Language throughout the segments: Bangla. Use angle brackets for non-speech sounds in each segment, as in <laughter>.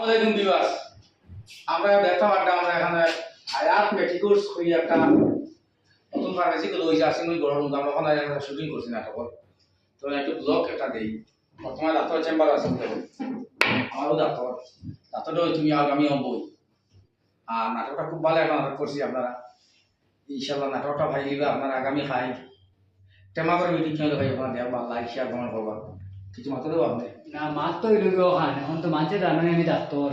আসসালামাইকুম দিবাস আমরা দেখা আড্ডা, আমরা এখানে হায়াত মেট্রিকোর্স করি একটা। নতুন ফার্মেসি গুলো হয়েছে আসেন ওই গরম আমরা ওখানে একটা শুটিং করছি নাটকত তো একটু ব্লগ একটা দেই। বর্তমানে ডাক্তার চেম্বার আছে আমারও ডাক্তারটা ওই তুমি আগামী বই আর নাটকটা খুব ভালো একটা নাটক করছি আপনারা। ইনশাল্লাহ নাটকটা ভাই দিবে আপনারা আগামী খাই। টেমা মিটিং কেউ ভাই আপনারা দেখবা লাইক শেয়ার কমেন্ট করবা। কিছু মাথা দেবো আপনি? না মাছ তো গিয়ে ওখান। এখন তো মানুষে জানে আমি ডাক্তর।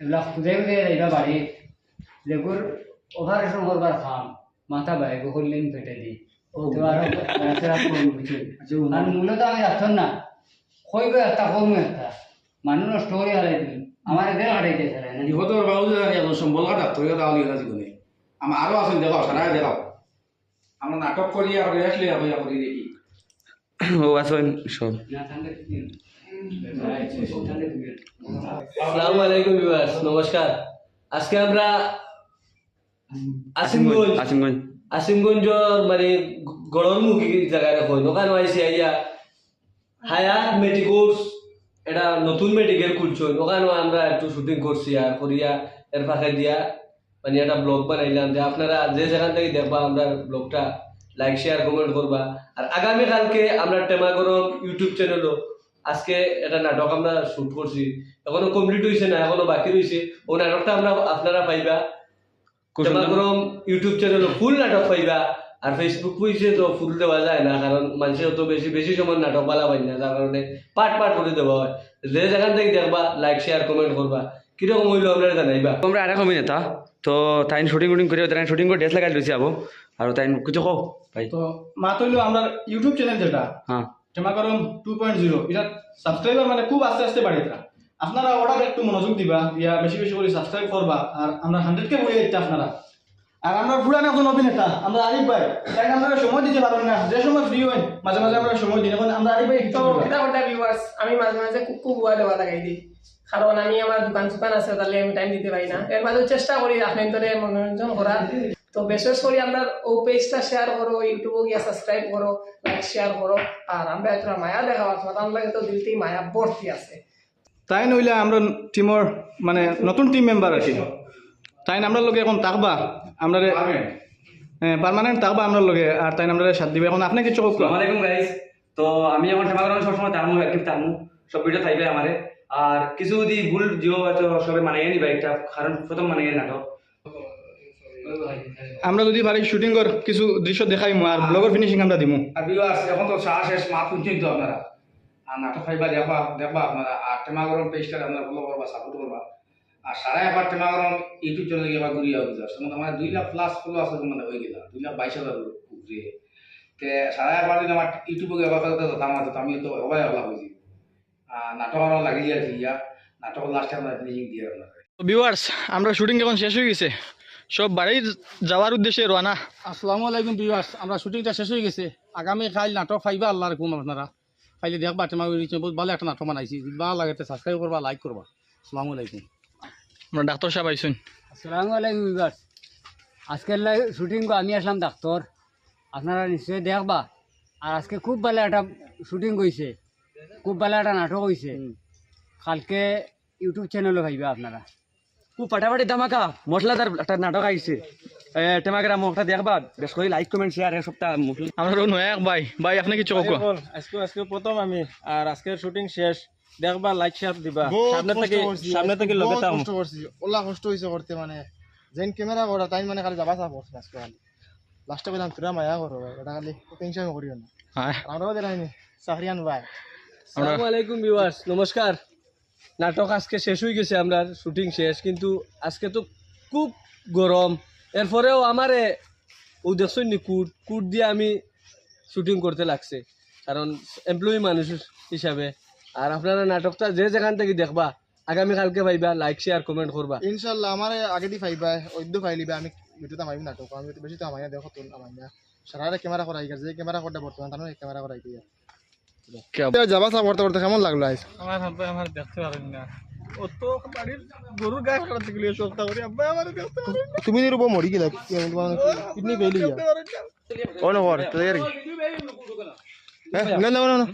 এগুলা খুঁজে খুঁজে যাইবা বাড়ি। যেগুর অপারেশন করবার খাম। মাথা বাইক করলেন পেটে দি তো আরও রাতেরা করুন বুঝলি আর মূলত আমি ডাক্তার না। কইব একটা কমু একটা। মানুষ নষ্ট করে হারাই দিন আমার এদের হারাইতে ছাড়াই না সম্বল তাহলে এরা জীবনে আমার আরও আছেন দেখাও সারা দেখাও আমরা নাটক করি আর করি দেখি। <clears throat> ও আসবেন সব। আসসালামু আলাইকুম ভিউয়ার্স নমস্কার। আজকে আমরা আসিমগঞ্জ। আসিমগঞ্জ। আসিমগঞ্জর মানে গড়র মুখী জায়গায় কই? দোকান আইসি আইয়া হায়াত মেডিকোর্স এটা নতুন মেডিকেল খুলছো ওখানে আমরা একটু শুটিং করছি আর করিয়া এর ফাঁকে দিয়া মানে একটা ব্লগ বানাইলাম যে আপনারা যে যেখান থেকে দেখবা আমরা ব্লগটা লাইক শেয়ার কমেন্ট করবা। আর আগামী কালকে আমরা টেমাগরম ইউটিউব চ্যানেলও আজকে একটা নাটক আমরা শুট করছি। এখনও কমপ্লিট হয়েছে না এখনও বাকি রয়েছে ও নাটকটা আমরা আপনারা পাইবা। টেমাগরম ইউটিউব চ্যানেলও ফুল নাটক পাইবা। আর ফেসবুক হয়েছে তো ফুল দেওয়া যায় না কারণ মানুষের তো বেশি বেশি সময় নাটক বালা পাই না যার কারণে পার্ট পার্ট করে দেওয়া হয়। যে যেখান থেকে দেখবা লাইক শেয়ার কমেন্ট করবা। কীরকম হইল আপনারা জানাইবা তোমরা আরেক অভিনেতা তো তাই শুটিং উটিং করে তাই শুটিং করে ড্রেস লাগাই লইছি আবো। আর তাই কিছু কও ভাই। তো মাত্র হইল আমরা ইউটিউব চ্যানেল যেটা হ্যাঁ টেমাকরম টু পয়েন্ট জিরো এটা সাবস্ক্রাইবার মানে খুব আস্তে আস্তে বাড়িতে আপনারা ওটাকে একটু মনোযোগ দিবা দিয়া বেশি বেশি করে সাবস্ক্রাইব করবা আর আমরা হান্ড্রেড কে বই দিতে আপনারা। আর আমরা পুরান একজন অভিনেতা আমরা আরিফ ভাই তাই আমরা সময় দিতে পারেন না যে সময় ফ্রি হয় মাঝে মাঝে আমরা সময় দিই এখন আমরা আরিফ ভাই তো ভিউয়ার্স আমি মাঝে মাঝে খুব খুব বুয়া দেওয়া লাগাই দিই কারণ আমি আমার দোকান সুকান আছে তাহলে আমি টাইম দিতে পারি না। এর মাঝে চেষ্টা করি আপনার তোরে মনোরঞ্জন করার তো বিশেষ করে আমরা ও পেজটা শেয়ার করো ইউটিউবে গিয়ে সাবস্ক্রাইব করো লাইক শেয়ার করো আর আমরা একটা মায়া দেখা পাচ্ছি আমরা তো দিলতেই মায়া ভর্তি আছে। তাই নইলে আমরা টিমর মানে নতুন টিম মেম্বার আছি। তাই আমরা লগে এখন থাকবা আমরা পার্মানেন্ট থাকবা আমরা লগে আর তাই আমরা সাথ দিবে। এখন আপনি কিছু কোক আসসালামাইকুম গাইস তো আমি এখন ঠেমা সবসময় তারমু একটিভ তারমু সব ভিডিও থাকবে আমারে। আর কিছু যদি ভুল জিও হয়তো সবে মানিয়ে নিবা এটা কারণ প্রথম মানিয়ে নাটক আমরা যদি পারি শুটিং কর কিছু দৃশ্য দেখাইমু আর ব্লগের ফিনিশিং আমরা দিমু। আর ভিউয়ার্স এখন তো চা শেষ মাত শুনছেন তো আপনারা? আর নাটক খাইবা দেখবা দেখবা আপনারা। আর টেমাগরম পেজটা আপনারা ফলো করবা সাপোর্ট করবা। আর সারা একবার টেমাগরম ইউটিউব চ্যানেলে গিয়ে ঘুরিয়া বুঝা মানে আমার দুই লাখ প্লাস ফলো আছে মানে হয়ে গেল দুই লাখ বাইশ হাজার ঘুরিয়ে তে সারা একবার যদি আমার ইউটিউবে গিয়ে কথা কথা আমি তো অবাক হয়েছি আর নাটক আমার লাগিয়ে আছে ইয়া নাটক লাস্টে আমরা ফিনিশিং দিয়ে আপনারা ভিউয়ার্স আমরা শুটিং এখন শেষ হয়ে গেছে। সব বাড়ি যাওয়ার উদ্দেশ্যে রওনা। আসসালামু আলাইকুম ভিউয়ার্স আমরা শুটিংটা শেষ হয়ে গেছে। আগামী কাল নাটক পাইবা আল্লাহর হুকুম আপনারা। খাইলে দেখবা তোমার বহুত ভালো একটা নাটক বানাইছি। ভালো লাগে সাবস্ক্রাইব করবা লাইক করবা। আসসালামু আলাইকুম। আমরা ডাক্তার সাহেব আইসুন। আসসালামু আলাইকুম বিবাস আজকের শুটিং আমি আসলাম ডাক্তার। আপনারা নিশ্চয়ই দেখবা। আর আজকে খুব ভালো একটা শুটিং হয়েছে খুব ভালো একটা নাটক হয়েছে কালকে ইউটিউব চ্যানেলে ভাইবা আপনারা। খুব ফাটাফাটি ধামাকা মশলাদার একটা নাটক আইছে। টেমাগেরা মুখটা দেখবা। বেশ করে লাইক কমেন্ট শেয়ার এক সপ্তাহ আমরা নয়াক ভাই। ভাই আপনি কিছু কোক আজকে আজকে প্রথম আমি আর আজকের শুটিং শেষ। দেখবা লাইক শেয়ার দিবা। সামনে থেকে সামনে থেকে লগে কষ্ট করছি। ওলা কষ্ট হয়েছে করতে মানে। যেন ক্যামেরা করা তাই মানে খালি যাবা চাপ করছে আজকে খালি। লাস্টে বললাম তোরা মায়া করো ভাই। এটা খালি টেনশন করিও না। হ্যাঁ। আমরাও দিলাইনি চাকরিয়ান ভাই আসসালামু আলাইকুম ভিউয়ার্স নমস্কার। নাটক আজকে শেষ হয়ে গেছে আমরা শুটিং শেষ কিন্তু আজকে তো খুব গরম। এরপরেও আমারে ও নি কুট কুট দিয়ে আমি শুটিং করতে লাগছে কারণ এমপ্লয়ি মানুষ হিসাবে। আর আপনারা নাটকটা যে যেখান থেকে দেখবা আগামীকালকে পাইবা লাইক শেয়ার কমেন্ট করবা। ইনশাল্লাহ আমার আগে দি ফাইবা ওইদ্য ফাইলিবা আমি ভিডিওতে আমাই নাটক আমি বেশি তো আমাই না দেখো তো আমাই না। সারা ক্যামেরা করাই গেছে যে ক্যামেরা করতে বর্তমান তার ক্যামেরা করাই দিয়ে। যাবা চাপ করতে করতে কেমন লাগল আইস আমার আব্বা আমার দেখতে পারেন না ও তো বাড়ির গরুর গায়ে কাটাতে গেলে সপ্তাহ করে আব্বা আমার দেখতে পারেন না তুমি নিরূপ মরি গেলে কিডনি পেলি দেখতে পারেন না ও নগর তো এর হ্যাঁ না না না